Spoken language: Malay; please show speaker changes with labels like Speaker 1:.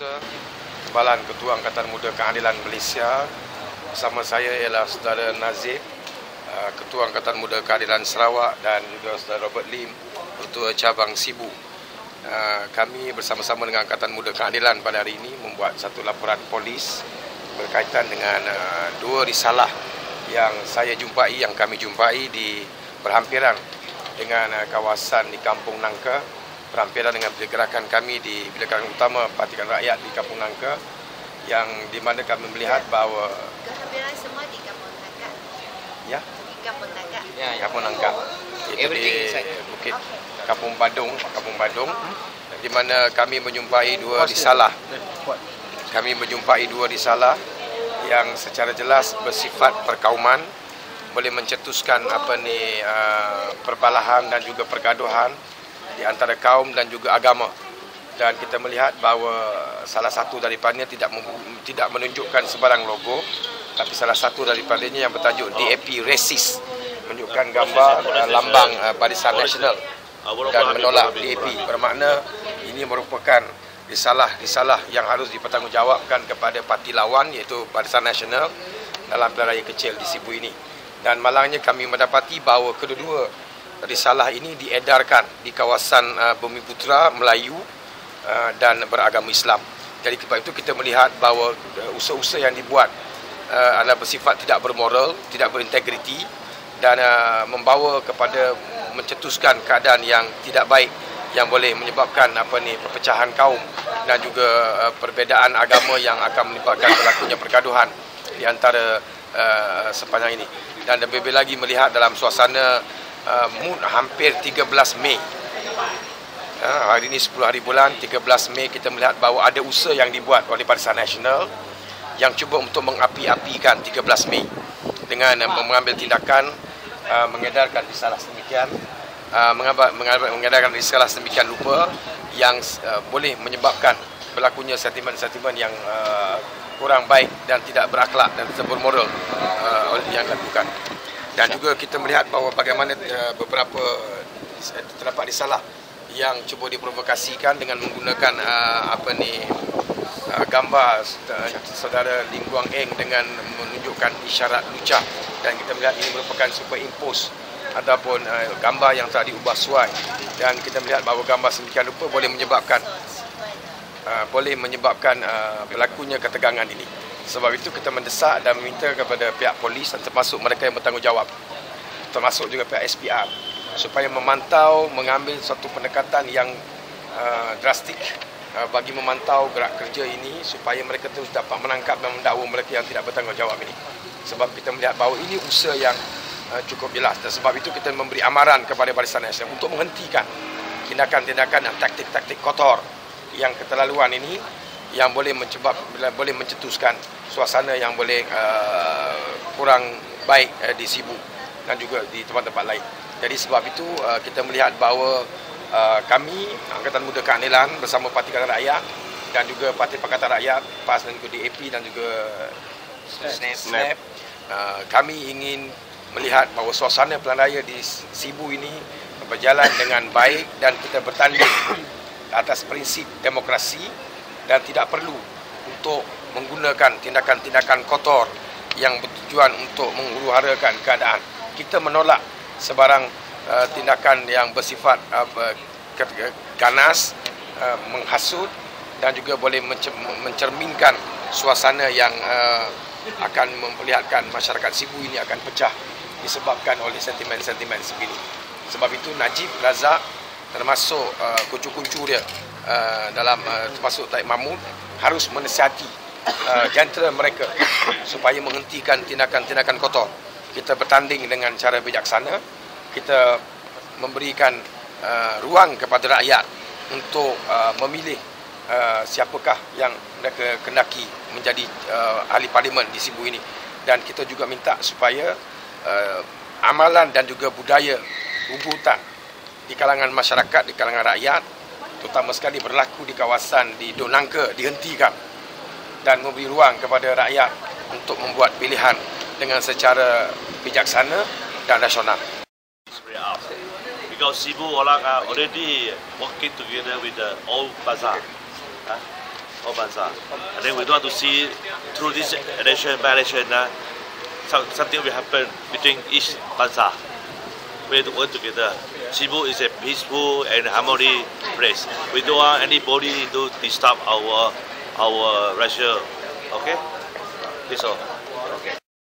Speaker 1: Timbalan Ketua Angkatan Muda Keadilan Malaysia. Bersama saya ialah saudara Nazir uh, Ketua Angkatan Muda Keadilan Sarawak dan juga saudara Robert Lim Ketua Cabang Sibu. Uh, kami bersama-sama dengan Angkatan Muda Keadilan pada hari ini membuat satu laporan polis berkaitan dengan uh, dua risalah yang saya jumpai yang kami jumpai di berhampiran dengan kawasan di Kampung Nangka perampiran dengan gerakan kami di gerakan utama Partikan Rakyat di Kampung Nangka yang di mana kami melihat bahawa
Speaker 2: Kehampiran semua di Kampung Nangka.
Speaker 1: ya
Speaker 2: Di Kampung Nangka.
Speaker 1: ya Kampung Nangka itu
Speaker 3: Everything
Speaker 1: di. Bukit
Speaker 2: Okay.
Speaker 1: Kampung Badung Kampung Badung di mana kami menjumpai dua risalah kami menjumpai dua risalah yang secara jelas bersifat perkauman boleh mencetuskan apa ni uh, perbalahan dan juga pergaduhan di antara kaum dan juga agama. Dan kita melihat bahawa salah satu daripadanya tidak tidak menunjukkan sebarang logo tapi salah satu daripadanya yang bertajuk DAP Racist menunjukkan gambar uh, lambang uh, Barisan Nasional dan menolak DAP bermakna ini merupakan risalah-risalah yang harus dipertanggungjawabkan kepada parti lawan iaitu Barisan Nasional dalam pilihan raya kecil di Sibu ini. Dan malangnya kami mendapati bahawa kedua-dua risalah ini diedarkan di kawasan uh, Bumi Putra Melayu uh, dan beragama Islam. Jadi sebab itu kita melihat bahawa uh, usaha-usaha yang dibuat uh, adalah bersifat tidak bermoral, tidak berintegriti dan uh, membawa kepada mencetuskan keadaan yang tidak baik yang boleh menyebabkan apa ni perpecahan kaum dan juga uh, perbezaan agama yang akan menyebabkan berlakunya pergaduhan di antara uh, sepanjang ini. Dan lebih-lebih lagi melihat dalam suasana uh, mood hampir 13 Mei. Uh, hari ini 10 hari bulan 13 Mei kita melihat bahawa ada usaha yang dibuat oleh Barisan Nasional yang cuba untuk mengapi-apikan 13 Mei dengan uh, mengambil tindakan uh, mengedarkan risalah sedemikian uh, mengedarkan risalah sedemikian rupa yang uh, boleh menyebabkan berlakunya sentimen-sentimen yang uh, kurang baik dan tidak berakhlak dan tidak bermoral uh, yang dilakukan. Dan juga kita melihat bahawa bagaimana uh, beberapa uh, terdapat risalah yang cuba diprovokasikan dengan menggunakan uh, apa ni gambar saudara Ling Guang Eng dengan menunjukkan isyarat lucah dan kita melihat ini merupakan superimpose ataupun gambar yang telah diubah suai dan kita melihat bahawa gambar sedemikian rupa boleh menyebabkan boleh menyebabkan berlakunya ketegangan ini. Sebab itu kita mendesak dan meminta kepada pihak polis dan termasuk mereka yang bertanggungjawab termasuk juga pihak SPR supaya memantau mengambil suatu pendekatan yang uh, drastik uh, bagi memantau gerak kerja ini supaya mereka terus dapat menangkap dan mendakwa mereka yang tidak bertanggungjawab ini. Sebab kita melihat bahawa ini usaha yang uh, cukup jelas dan sebab itu kita memberi amaran kepada Barisan Nasional untuk menghentikan tindakan-tindakan dan taktik-taktik kotor yang keterlaluan ini yang boleh mencebab boleh mencetuskan suasana yang boleh uh, kurang baik uh, di Sibu dan juga di tempat-tempat lain. Jadi sebab itu uh, kita melihat bahawa uh, kami Angkatan Muda Keadilan bersama Parti Pakatan Rakyat dan juga Parti Pakatan Rakyat PAS dan juga DAP dan juga SNAP, SNAP uh, kami ingin melihat bahawa suasana pilihan raya di Sibu ini berjalan dengan baik dan kita bertanding atas prinsip demokrasi dan tidak perlu untuk menggunakan tindakan-tindakan kotor yang bertujuan untuk menghuru-harakan keadaan. Kita menolak sebarang uh, tindakan yang bersifat uh, ganas, uh, menghasut dan juga boleh mencer- mencerminkan suasana yang uh, akan memperlihatkan masyarakat Sibu ini akan pecah disebabkan oleh sentimen-sentimen sebegini. Sebab itu Najib Razak termasuk uh, kuncu-kuncu dia uh, dalam uh, termasuk Taib Mahmud harus menasihati uh, jentera mereka supaya menghentikan tindakan-tindakan kotor. Kita bertanding dengan cara bijaksana, kita memberikan uh, ruang kepada rakyat untuk uh, memilih uh, siapakah yang mereka kendaki menjadi uh, ahli parlimen di Sibu ini dan kita juga minta supaya uh, amalan dan juga budaya rubutan di kalangan masyarakat, di kalangan rakyat terutama sekali berlaku di kawasan di Donangka dihentikan dan memberi ruang kepada rakyat untuk membuat pilihan dengan secara bijaksana dan rasional.
Speaker 4: Because Cebu orang are already working together with the old bazaar. huh?
Speaker 3: of Bansa. And then we don't want to see through this election, by election, uh, some, something will happen between each Bansa. We have to work together. Cebu is a peaceful and harmony place. We don't want anybody to disturb our our Russia. Okay? That's all.